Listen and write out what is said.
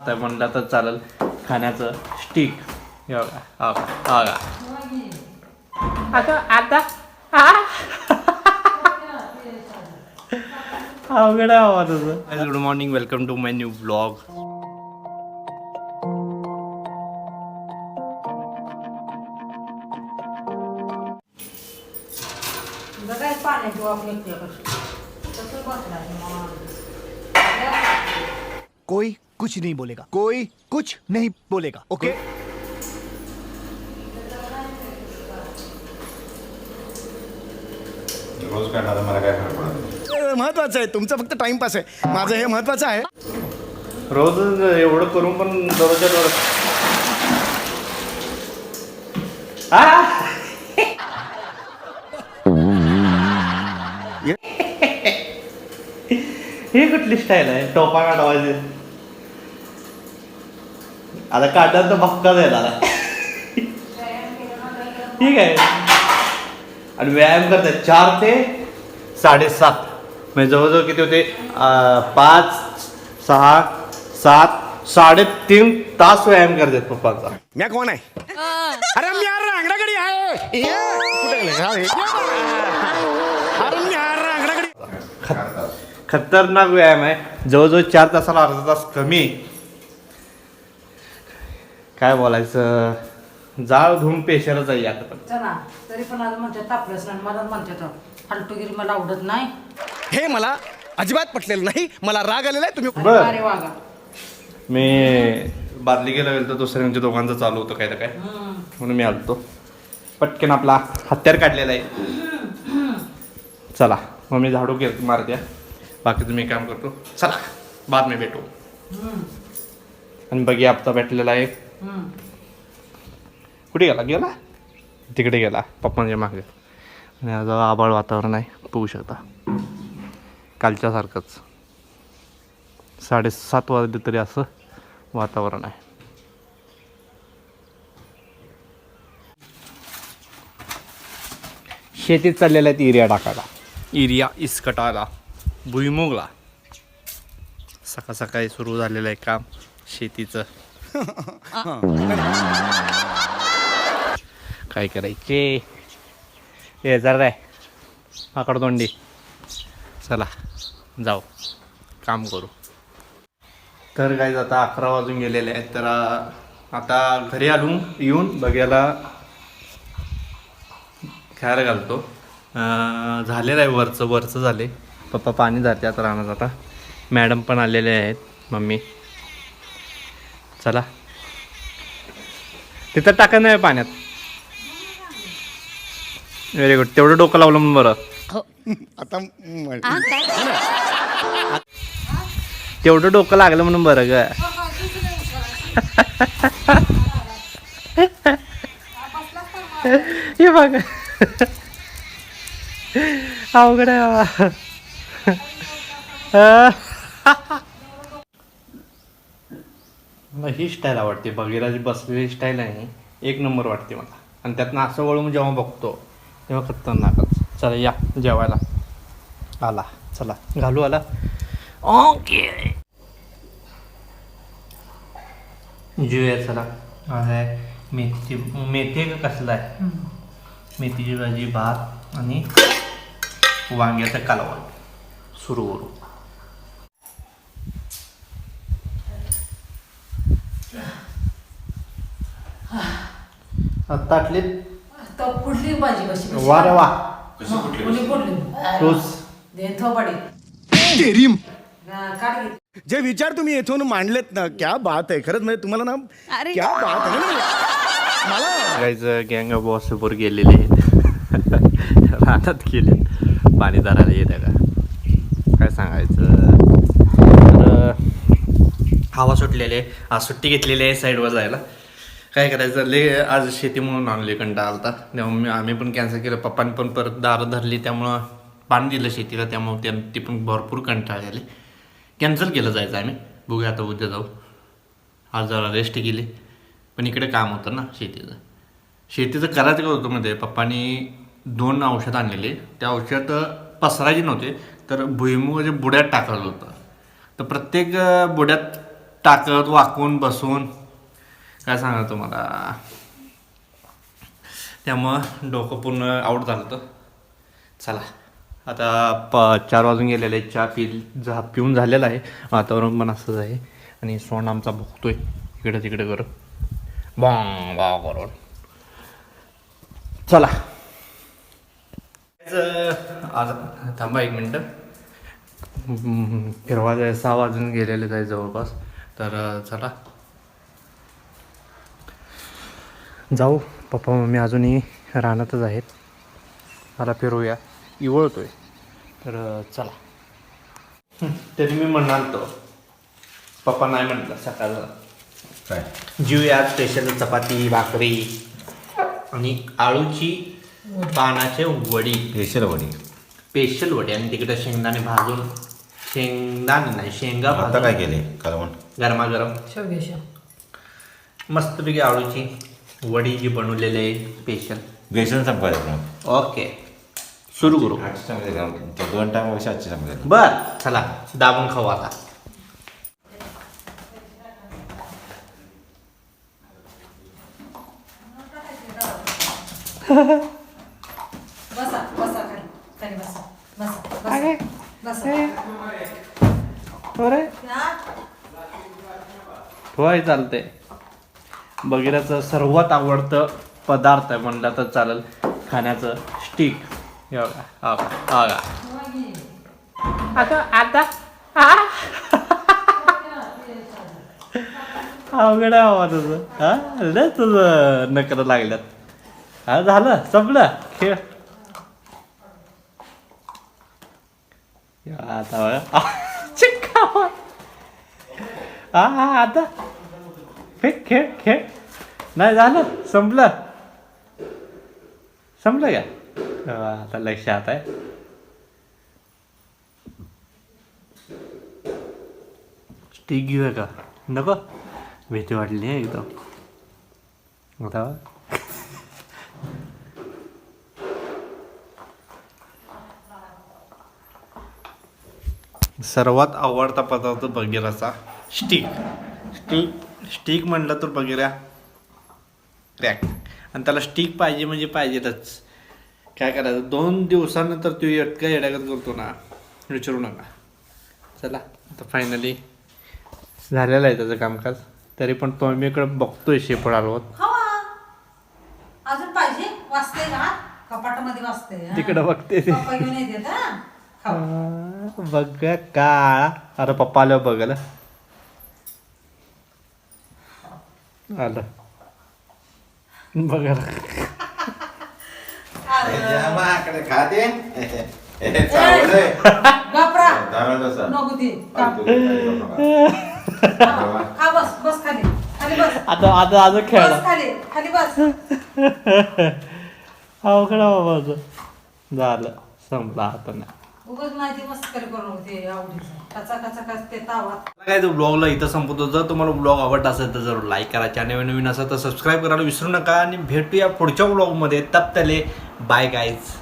तर म्हणलं तर चालेल खाण्याचं स्टिक हे हा हा आता? आ? अवघड तुझं. Good morning welcome to my new blog. कोई कुछ नहीं बोलेगा। कोई कुछ नहीं बोलेगा ओके? रोज काढला तर मला काय फरक पडत महत्वाचं आहे तुमचं फक्त टाइमपास आहे. माझं हे महत्वाचं आहे. रोज एवढं करून पण दररोजच्या दररोज आ! ही कुठली स्टाईल आहे? टोपा काढवायचे आता काढल्यानंतर भक्का जायला आला ठीक आहे. आणि व्यायाम करतात. चार ते साडेसात. म्हणजे जवळजवळ किती होते? पाच सहा सात साडेतीन तास व्यायाम करतात पप्पांचा. म्या कोण आहे? अरे मी यार रांगडागडी आहे. अरे मी यार खतरनाक व्यायाम आहे. जवळजवळ चार तासाला अर्धा तास कमी. काय बोलायचं? जाळ धुवून पेशरच आहे आता पण. चला तरी पण आज म्हणतात तापलंच नाही मला म्हणतात फालतूगिरी मला आवडत नाही. हे मला अजिबात पटलेलं नाही. मला राग आलेला आहे तुम्ही बर. अरे वागा मी बादली गेला गेलो तर दुसऱ्यांच्या दोघांचं चालू होतं काय तर काय. म्हणून मी आलतो. पटकन आपला हत्यार काढलेला आहे. चला मग मी झाडू घे मारत्या बाकीचं मी काम करतो. चला बाद मी भेटू. आणि बघी हप्ता भेटलेला आहे. कुठे गेला? गेला? तिकडे गेला. पप्पांच्या मागे. आणि आज आबाळ वातावरण आहे. बघू शकता. कालच्यासारखंच. साडेसात वाजले तरी असं वातावरण आहे. शेतीत चाललेल्या आहेत इरिया टाकायला. इरिया इसकटायला. भुईमुगला. सकाळ सकाळी सुरू झालेलं आहे काम. शेतीचं. काय करायचे हे जरा रे. तोंडी. चला जाऊ. काम करू. तर काय आता अकरा वाजून गेलेले आहेत. तर आता घरी आलो येऊन बघायला खायला घालतो. झालेलं आहे वरचं वरचं झाले. पप्पा पाणी जाते आता राहणार आता. मॅडम पण आलेले आहेत मम्मी. चला. तिथं टाका नाही पाण्यात. व्हेरी गुड तेवढं डोकं लावलं म्हणून बरं. आता म- तेवढं डोकं लागलं म्हणून बरं ग. हे बघ. अवघड आहे मला ही स्टाईल आवडते. बघिराची बसलेली स्टाईल आहे एक नंबर वाटते मला. आणि त्यातनं असं वळून जेव्हा बघतो तेव्हा खतरनाकच चला या. जेवायला. आला. चला. घालू आला. ओके. जेऊया चला. आज आहे मेथीची मेथी का कसला आहे? मेथीची भाजी भात आणि वांग्याचा कालवण. सुरू करू. ताटलीत? तर कुठली भाजी कशी कशी? वा रे वा. कशी मग, कुठली कुठली कुठली? रोज दे थोपाडी तेरी हा, काढ घे. जे विचार तुम्ही येथून मांडलेत ना क्या बात आहे खरंच म्हणजे तुम्हाला ना अरे. क्या बात आहे ना मला गाईज गँग ऑफ बॉसवर गेलेले आहेत. रानात गेले पाणी धरायला येत का? काय सांगायचं? तर हवा सुटलेली आहे. आज सुट्टी घेतलेली आहे साईडवर जायला. काय करायचं? ले आज शेती म्हणून आणले कंटा आलता. तेव्हा मी आम्ही पण कॅन्सल केलं. पप्पांनी पण परत दारं धरली. त्यामुळं पाणी दिलं शेतीला. त्यामुळे त्या ते पण भरपूर कंटाळ आले. कॅन्सल केलं जायचं आम्ही. बघूया आता उद्या जाऊ. आज जरा रेस्ट केली. पण इकडे काम होतं ना शेतीचं. शेतीचं करायचं का होतं मध्ये पप्पानी दोन औषध आणलेले. त्या औषध पसरायचे नव्हते. तर भुईमुगाच्या बुड्यात टाकलं होतं. तर प्रत्येक बुड्यात टाकत वाकून बसून काय सांगा तुम्हाला? त्यामुळं डोकं पूर्ण आऊट झालं होतं. चला. आता प चार वाजून गेलेले आहेत. चहा पि जा पिऊन झालेला आहे. वातावरण पण असंच आहे. आणि सोंड आमचा भोगतोय इकडे तिकडे करून. बॉंग बा करून. चला. आज- थांबा एक मिनटं. हिरवा फिरवा सहा वाजून गेलेले आहे जवळपास. तर चला. जाऊ पप्पा मम्मी अजूनही रानातच आहेत. मला फिरूया. इवळतोय. तर चला. हं, तरी मी म्हणाल तो. पप्पा नाही म्हटलं सकाळचा काय? जीवया स्पेशल चपाती भाकरी आणि आळूची पानाचे वडी. स्पेशल वडी. स्पेशल वडी. आणि तिकडे शेंगदाणे भाजून शेंगदाणे नाही शेंगा आता भाजून. काय केले? कालवण. गरमागरम. मस्तपैकी आळूची. वडी जी बनवलेली आहे स्पेशल बेसन संपायचं मग. ओके. सुरू करू. आजची चांगली झाली. त्या दोन टायमापेक्षा आजची चांगली झाली. बर चला दाबून खाऊ आता. बसा बसा खाली खाली बसा बसा बसा बसा हा? होय चालते बगिराचं सर्वात आवडतं पदार्थ आहे म्हणलं तर चालेल खाण्याचं स्टिक आता अवघड बाबा तुझं. हा? लय तुझं नकर लागल्यात. हा झालं संपलं. खेळ. आता बघा. चिक्का हा आता. फेक खेळ खेळ. नाही झालं? संपलं. संपलं का? आता लक्षात आहे. स्टिक घेऊया का? नको? भीती वाटली आहे एकदम. आता सर्वात आवडता पदार्थ बगेराचा स्टिक स्टिक स्टिक म्हणलं तर बगेरा क्रॅक आणि त्याला स्टिक पाहिजे म्हणजे पाहिजेतच काय करायचं? दोन दिवसानंतर तो इतका येड्यागत करतो ना. विचारू नका. चला आता फायनली झालेलं आहे त्याचं कामकाज. तरी पण तो मी इकडं बघतोय शेपड आलवत खावा अजून पाहिजे? वाचते ना कपाटामध्ये वाचते हा. तिकडं बघते. ते पप्पा घेऊन हा. बघ काळा. अरे पप्पा आल्यावर बघायला आलं. या माकडे खाते. गपरा. नको ते. खा बस बस खाली. खाली बस. आता आता अजून बस खेळला खाली. खाली बस. अवघड बाबा झालं. संपला आता नाही. उगाच करून होते आवडीचं. कचा कचा कच ते काय तो ब्लॉगला इथं संपवतो. जर तुम्हाला ब्लॉग आवडला असेल तर जरूर लाईक करा. चॅनल नवीन असेल तर सबस्क्राईब करायला विसरू नका. आणि भेटूया पुढच्या ब्लॉगमध्ये तप्तले बाय गाईज